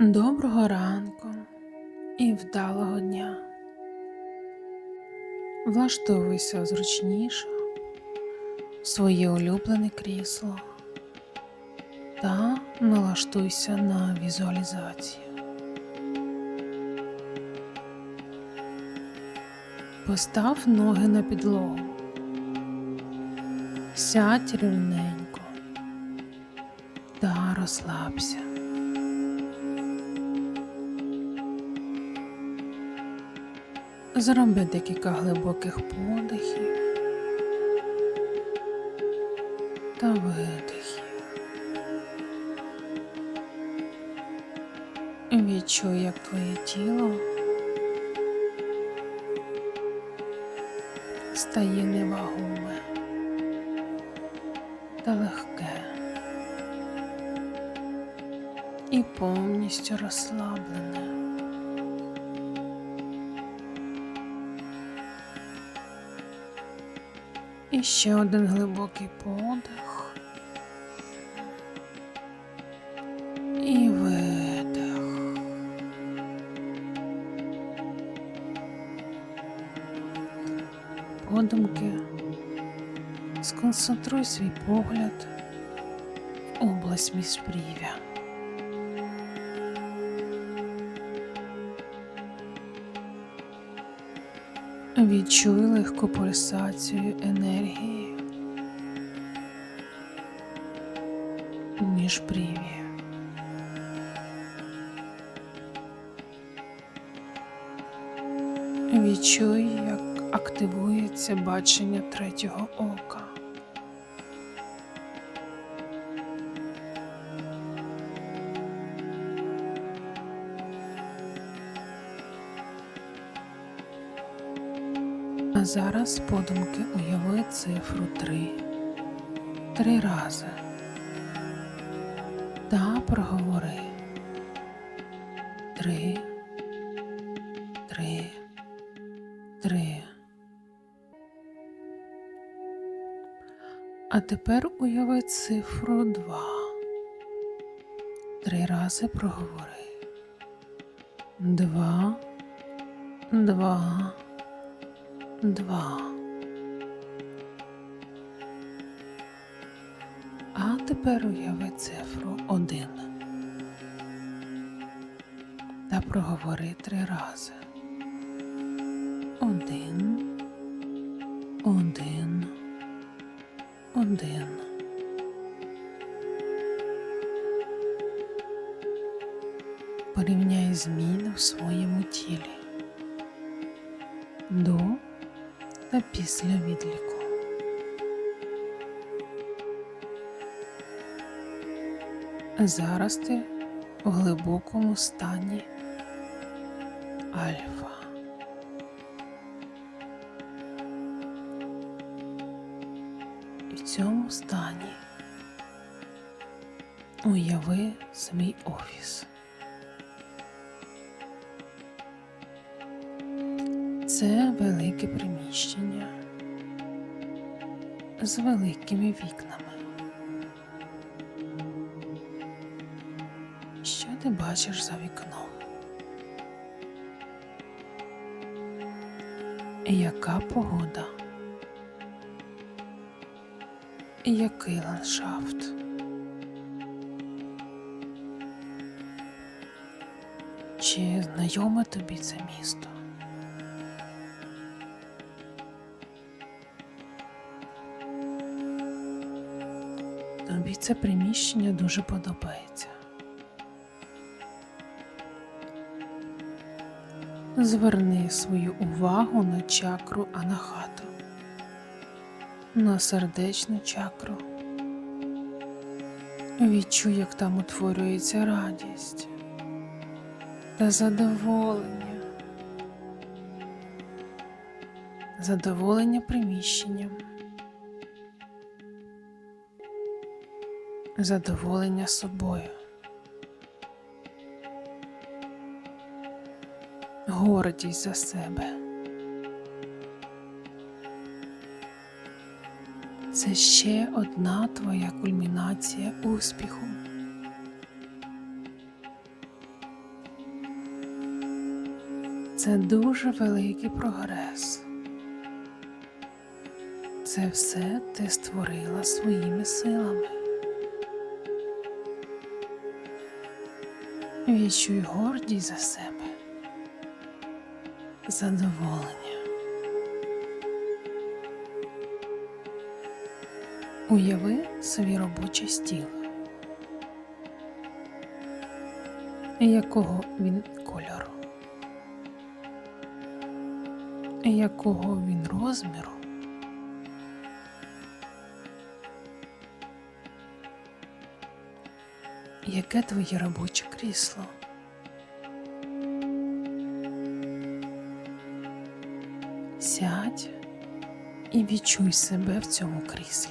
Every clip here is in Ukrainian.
Доброго ранку і вдалого дня. Влаштовуйся зручніше в своє улюблене крісло та налаштуйся на візуалізацію. Постав ноги на підлогу. Сядь рівненько та розслабся. Зроби декілька глибоких подихів та видихів. Відчуй, як твоє тіло стає невагоме та легке і повністю розслаблене. Ще один глибокий подих. І видих. Подумки сконцентруй свій погляд в область міжбрів'я. Відчуй легку пульсацію енергії між брів'я. Відчуй, як активується бачення третього ока. А зараз подумки уяви цифру три. Три рази. Та проговори. Три. Три. Три. А тепер уяви цифру два. Три рази проговори. Два. Два два. А тепер уяви цифру один. Та проговори три рази. Один, один, один. Порівняй зміни в своєму тілі. До та після відліку. Зараз ти в глибокому стані альфа. І в цьому стані уяви свій офіс. Це велике приміщення з великими вікнами. Що ти бачиш за вікном? Яка погода? Який ландшафт? Чи знайоме тобі це місто? Тобі це приміщення дуже подобається. Зверни свою увагу на чакру анахату, на сердечну чакру. Відчуй, як там утворюється радість та задоволення, задоволення приміщенням. Задоволення собою, гордість за себе. Це ще одна твоя кульмінація успіху. Це дуже великий прогрес. Це все ти створила своїми силами. Відчуй гордість за себе, задоволення. Уяви собі робочий стіл. Якого він кольору? Якого він розміру? Яке твоє робоче крісло? Сядь і відчуй себе в цьому кріслі.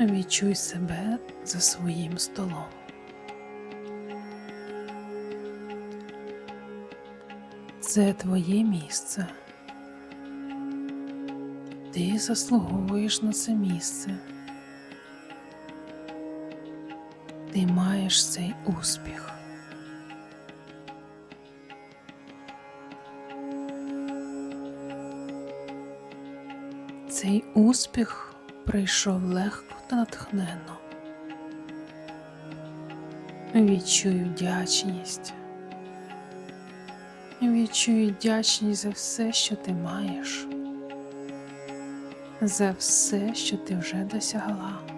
Відчуй себе за своїм столом. Це твоє місце. Ти заслуговуєш на це місце. Ти маєш цей успіх. Цей успіх прийшов легко та натхненно. Відчуй вдячність. Відчуй вдячність за все, що ти маєш, за все, що ти вже досягла.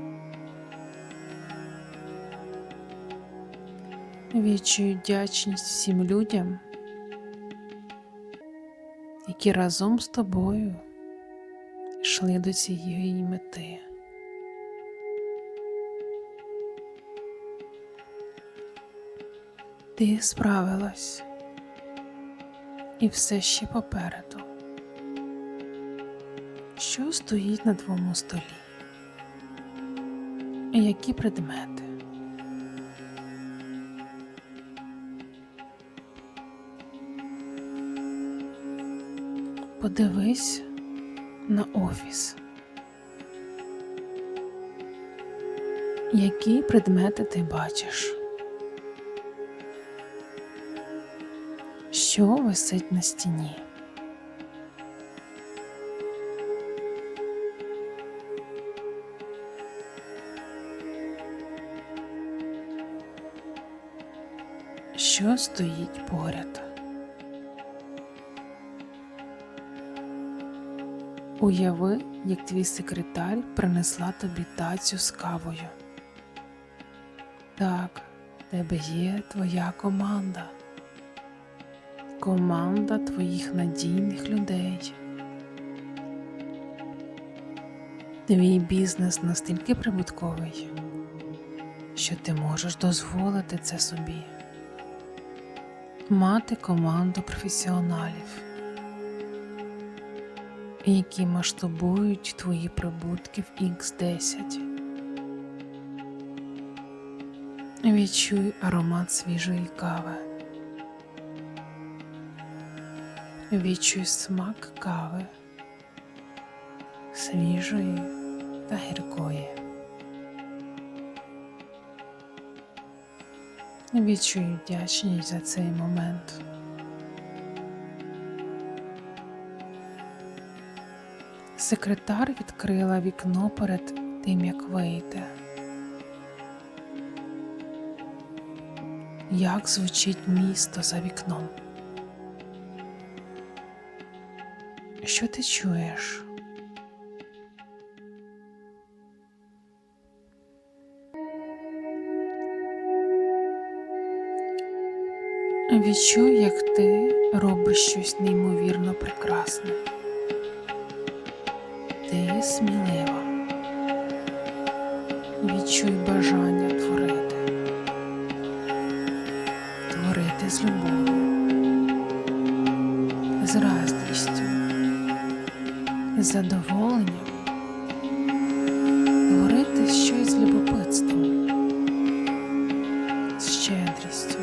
Відчуй вдячність всім людям, які разом з тобою йшли до цієї мети. Ти справилась і все ще попереду. Що стоїть на твоєму столі? Які предмети? Подивись на офіс. Які предмети ти бачиш? Що висить на стіні? Що стоїть поряд? Уяви, як твій секретар принесла тобі тацю з кавою. Так, в тебе є твоя команда, команда твоїх надійних людей. Твій бізнес настільки прибутковий, що ти можеш дозволити це собі, мати команду професіоналів які масштабують твої прибутки в X10. Відчуй аромат свіжої кави. Відчуй смак кави, свіжої та гіркої. Відчуй вдячність за цей момент. Секретар відкрила вікно перед тим, як вийти. Як звучить місто за вікном? Що ти чуєш? Відчуй, як ти робиш щось неймовірно прекрасне. Ти смілива. Відчуй бажання творити, творити з любов'ю, з радістю, з задоволенням, творити щось з любопитством, з щедрістю.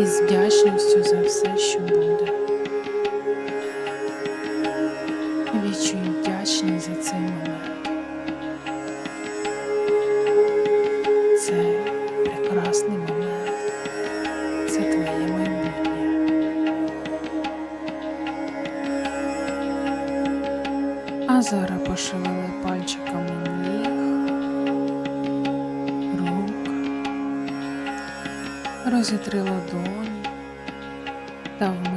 І з вдячністю за все, що буде. А зараз пошевели пальчиками ніг, рук, розітри ладоні та обличчя.